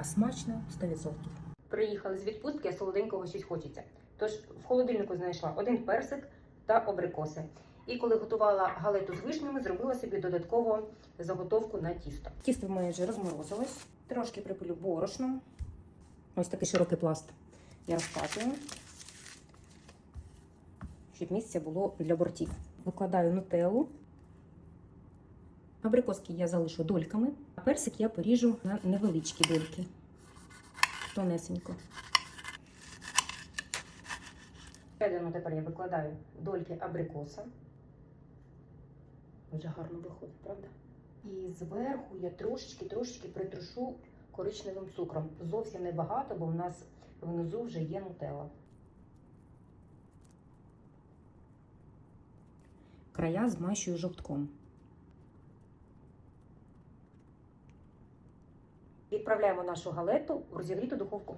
а смачно 100%. Приїхали з відпустки, а солоденького щось хочеться. Тож в холодильнику знайшла один персик та абрикоси. І коли готувала галету з вишнями, зробила собі додатково заготовку на тісто. Тісто в мене вже розморозилось, трошки припилю борошном. Ось такий широкий пласт я розкатую, щоб місця було для бортів. Викладаю нутеллу. Абрикоски я залишу дольками, а персик я поріжу на невеличкі дольки. Тонесенько. Всередину тепер я викладаю дольки абрикоса. Дуже гарно виходить, правда? І зверху я трошечки-трошечки притрушу коричневим цукром. Зовсім небагато, бо в нас внизу вже є нутелла. Края змащую жовтком. Відправляємо нашу галету в розігріту духовку.